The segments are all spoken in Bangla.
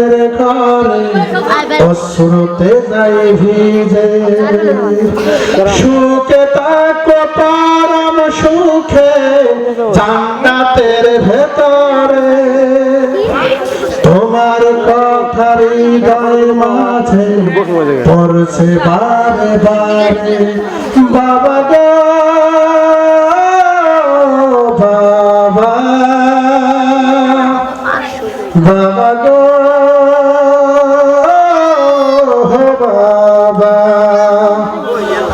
ঘুমের ঘরে অশ্রুতে যাই ভিজে। সুখে তাকো পারম সুখে জান্নাতের ভেতরে। তোমার কথা হৃদয় মাঝে পড়ছে বারে বারে বাবা গো বাবা। বাবা গো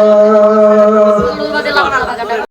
Allah.